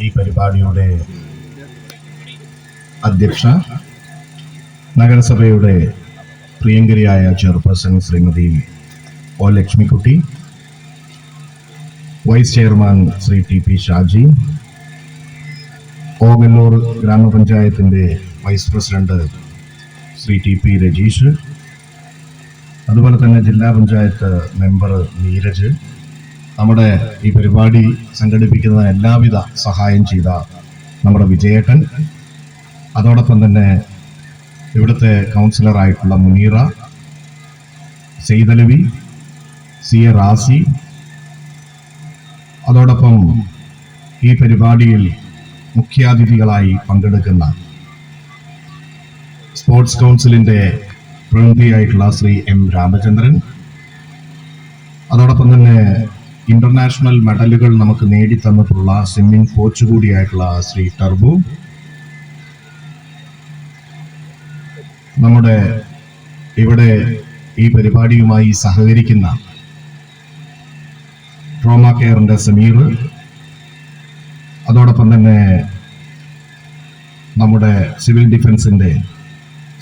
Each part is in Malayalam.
ഈ പരിപാടിയുടെ അധ്യക്ഷ നഗരസഭയുടെ പ്രിയങ്കരിയായ chairperson Shrimati O Lakshmikutty vice chairman Shri T P Shaji Ongallur ഗ്രാമപഞ്ചായത്തിന്റെ vice president Shri T P Rajeesh അതുപോലെ തന്നെ ജില്ലാ പഞ്ചായത്ത് മെമ്പർ നീരജ് നമ്മുടെ ഈ പരിപാടി സംഘടിപ്പിക്കുന്ന എല്ലാവിധ സഹായം ചെയ്ത നമ്മുടെ വിജയേട്ടൻ. അതോടൊപ്പം തന്നെ ഇവിടുത്തെ കൗൺസിലറായിട്ടുള്ള മുനീറ സെയ്തലവി സി എ റാസി. അതോടൊപ്പം ഈ പരിപാടിയിൽ മുഖ്യാതിഥികളായി പങ്കെടുക്കുന്ന സ്പോർട്സ് കൗൺസിലിന്റെ പ്രതിനിധിയായിട്ടുള്ള ശ്രീ എം രാമചന്ദ്രൻ. അതോടൊപ്പം തന്നെ ഇന്റർനാഷണൽ മെഡലുകൾ നമുക്ക് നേടിത്തന്നിട്ടുള്ള സ്വിമ്മിംഗ് കോച്ച് കൂടിയായിട്ടുള്ള ശ്രീ ടർബു. നമ്മുടെ ഇവിടെ ഈ പരിപാടിയുമായി സഹകരിക്കുന്ന ട്രോമ കെയറിന്റെ സമീർ. അതോടൊപ്പം തന്നെ നമ്മുടെ സിവിൽ ഡിഫൻസിന്റെ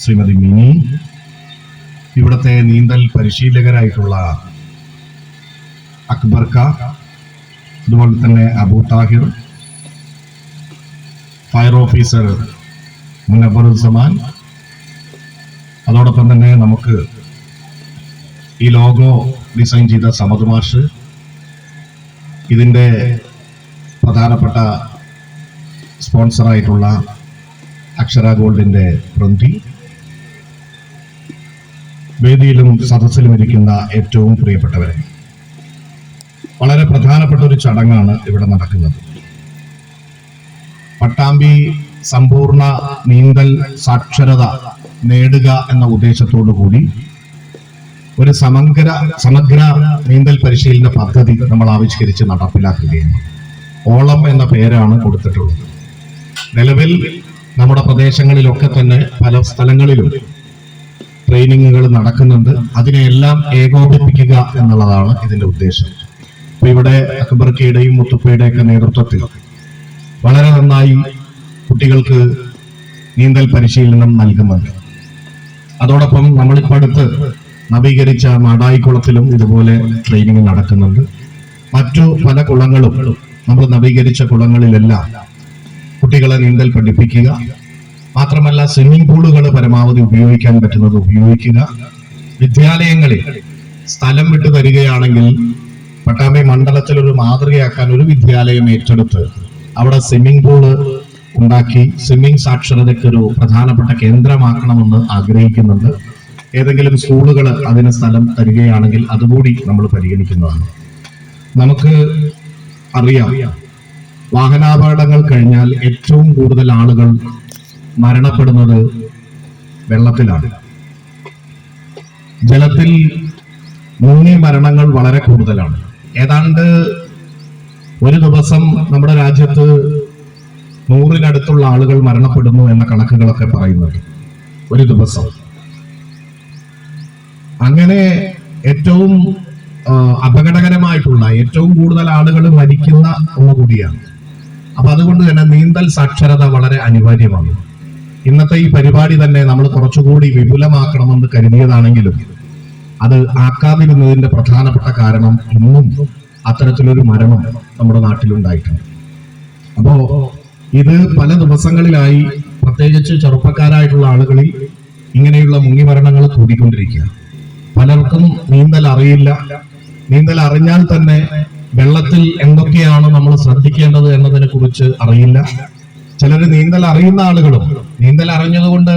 ശ്രീമതി മിനി. ഇവിടുത്തെ നീന്തൽ പരിശീലകരായിട്ടുള്ള അക്ബർക്ക അതുപോലെ തന്നെ അബൂ താഹിർ ഫയർ ഓഫീസർ മുനബറുസമാൻ അതോടൊപ്പം തന്നെ നമുക്ക് ഈ ലോഗോ ഡിസൈൻ ചെയ്ത സമദ് മാഷ് ഇതിന്റെ പ്രധാനപ്പെട്ട സ്പോൺസറായിട്ടുള്ള അക്ഷര ഗോൾഡിന്റെ പ്രതി വേദിയിലും സദസ്സിലും ഇരിക്കുന്ന ഏറ്റവും പ്രിയപ്പെട്ടവരെ വളരെ പ്രധാനപ്പെട്ട ഒരു ചടങ്ങാണ് ഇവിടെ നടക്കുന്നത്. പട്ടാമ്പി സമ്പൂർണ നീന്തൽ സാക്ഷരത നേടുക എന്ന ഉദ്ദേശത്തോടു കൂടി ഒരു സമഗ്ര സമഗ്ര നീന്തൽ പരിശീലന പദ്ധതി നമ്മൾ ആവിഷ്കരിച്ച് നടപ്പിലാക്കുകയാണ്. ഓളം എന്ന പേരാണ് കൊടുത്തിട്ടുള്ളത്. നിലവിൽ നമ്മുടെ പ്രദേശങ്ങളിലൊക്കെ തന്നെ പല സ്ഥലങ്ങളിലും ട്രെയിനിങ്ങുകൾ നടക്കുന്നുണ്ട്. അതിനെയെല്ലാം ഏകോപിപ്പിക്കുക എന്നുള്ളതാണ് ഇതിന്റെ ഉദ്ദേശം. അപ്പൊ ഇവിടെ അക്ബർക്കയുടെയും മുത്തുപ്പയുടെയൊക്കെ നേതൃത്വത്തിൽ വളരെ നന്നായി കുട്ടികൾക്ക് നീന്തൽ പരിശീലനം നൽകുന്നുണ്ട് അതോടൊപ്പം നമ്മളിപ്പോൾ അടുത്ത് നവീകരിച്ച മാടായിക്കുളത്തിലും ഇതുപോലെ ട്രെയിനിങ് നടക്കുന്നുണ്ട്. മറ്റു പല കുളങ്ങളും നമ്മൾ നവീകരിച്ച കുളങ്ങളിലെല്ലാം കുട്ടികളെ നീന്തൽ പഠിപ്പിക്കുക. മാത്രമല്ല സ്വിമ്മിംഗ് പൂളുകൾ പരമാവധി ഉപയോഗിക്കാൻ പറ്റുന്നത് ഉപയോഗിക്കുക. വിദ്യാലയങ്ങളിൽ സ്ഥലം വിട്ടു തരികയാണെങ്കിൽ പട്ടാമ്പി മണ്ഡലത്തിൽ ഒരു മാതൃകയാക്കാൻ ഒരു വിദ്യാലയം ഏറ്റെടുത്ത് അവിടെ സ്വിമ്മിംഗ് പൂൾ ഉണ്ടാക്കി സ്വിമ്മിംഗ് സാക്ഷരതയ്ക്ക് ഒരു പ്രധാനപ്പെട്ട കേന്ദ്രമാക്കണമെന്ന് ആഗ്രഹിക്കുന്നുണ്ട്. ഏതെങ്കിലും സ്കൂളുകൾ അതിന് സ്ഥലം തരികയാണെങ്കിൽ അതുകൂടി നമ്മൾ പരിഗണിക്കുന്നതാണ്. നമുക്ക് അറിയാം വാഹനാപകടങ്ങൾ കഴിഞ്ഞാൽ ഏറ്റവും കൂടുതൽ ആളുകൾ മരണപ്പെടുന്നത് വെള്ളത്തിലാണ്. ജലത്തിൽ മുങ്ങി മരണങ്ങൾ വളരെ കൂടുതലാണ്. ഏതാണ്ട് ഒരു ദിവസം നമ്മുടെ രാജ്യത്ത് നൂറിനടുത്തുള്ള ആളുകൾ മരണപ്പെടുന്നു എന്ന കണക്കുകളൊക്കെ പറയുന്നുണ്ട്. ഒരു ദിവസം. അങ്ങനെ ഏറ്റവും അപകടകരമായിട്ടുള്ള ഏറ്റവും കൂടുതൽ ആളുകൾ മരിക്കുന്ന ഒന്ന് കൂടിയാണ്. അപ്പൊ അതുകൊണ്ട് തന്നെ നീന്തൽ സാക്ഷരത വളരെ അനിവാര്യമാണ്. ഇന്നത്തെ ഈ പരിപാടി തന്നെ നമ്മൾ കുറച്ചുകൂടി വിപുലമാക്കണമെന്ന് കരുതിയതാണെങ്കിലും അത് ആക്കാതിരുന്നതിന്റെ പ്രധാനപ്പെട്ട കാരണം ഇന്നും അത്തരത്തിലൊരു മരണം നമ്മുടെ നാട്ടിലുണ്ടായിട്ടുണ്ട്. അപ്പോ ഇത് പല ദിവസങ്ങളിലായി പ്രത്യേകിച്ച് ചെറുപ്പക്കാരായിട്ടുള്ള ആളുകളിൽ ഇങ്ങനെയുള്ള മുങ്ങി മരണങ്ങൾ കൂടിക്കൊണ്ടിരിക്കുക പലർക്കും നീന്തൽ അറിയില്ല. നീന്തൽ അറിഞ്ഞാൽ തന്നെ വെള്ളത്തിൽ എന്തൊക്കെയാണ് നമ്മൾ ശ്രദ്ധിക്കേണ്ടത് എന്നതിനെ കുറിച്ച് അറിയില്ല. ചിലർ നീന്തൽ അറിയുന്ന ആളുകളും നീന്തൽ അറിഞ്ഞതുകൊണ്ട്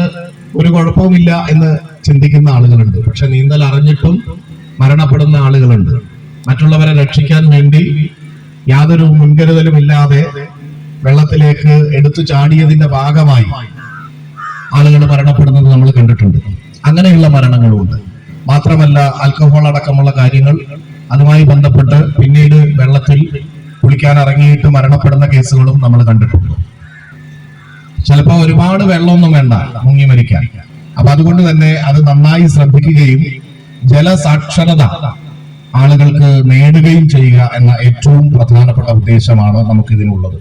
ഒരു കുഴപ്പവുമില്ല എന്ന് ചിന്തിക്കുന്ന ആളുകളുണ്ട്. പക്ഷെ നീന്തൽ അറിഞ്ഞിട്ടും മരണപ്പെടുന്ന ആളുകളുണ്ട്. മറ്റുള്ളവരെ രക്ഷിക്കാൻ വേണ്ടി യാതൊരു മുൻകരുതലും ഇല്ലാതെ വെള്ളത്തിലേക്ക് എടുത്തു ചാടിയതിന്റെ ഭാഗമായി ആളുകൾ മരണപ്പെടുന്നത് നമ്മൾ കണ്ടിട്ടുണ്ട്. അങ്ങനെയുള്ള മരണങ്ങളുമുണ്ട് മാത്രമല്ല ആൽക്കഹോൾ അടക്കമുള്ള കാര്യങ്ങൾ അതുമായി ബന്ധപ്പെട്ട് പിന്നീട് വെള്ളത്തിൽ കുളിക്കാൻ ഇറങ്ങിയിട്ട് മരണപ്പെടുന്ന കേസുകളും നമ്മൾ കണ്ടിട്ടുണ്ട്. ചിലപ്പോൾ ഒരുപാട് വെള്ളമൊന്നും വേണ്ട മുങ്ങി മരിക്കാൻ. അപ്പൊ അതുകൊണ്ട് തന്നെ അത് നന്നായി ശ്രദ്ധിക്കുകയും ജലസാക്ഷരത ആളുകൾക്ക് നേടുകയും ചെയ്യുക എന്ന ഏറ്റവും പ്രധാനപ്പെട്ട ഉദ്ദേശമാണ് നമുക്കിതിനുള്ളത്.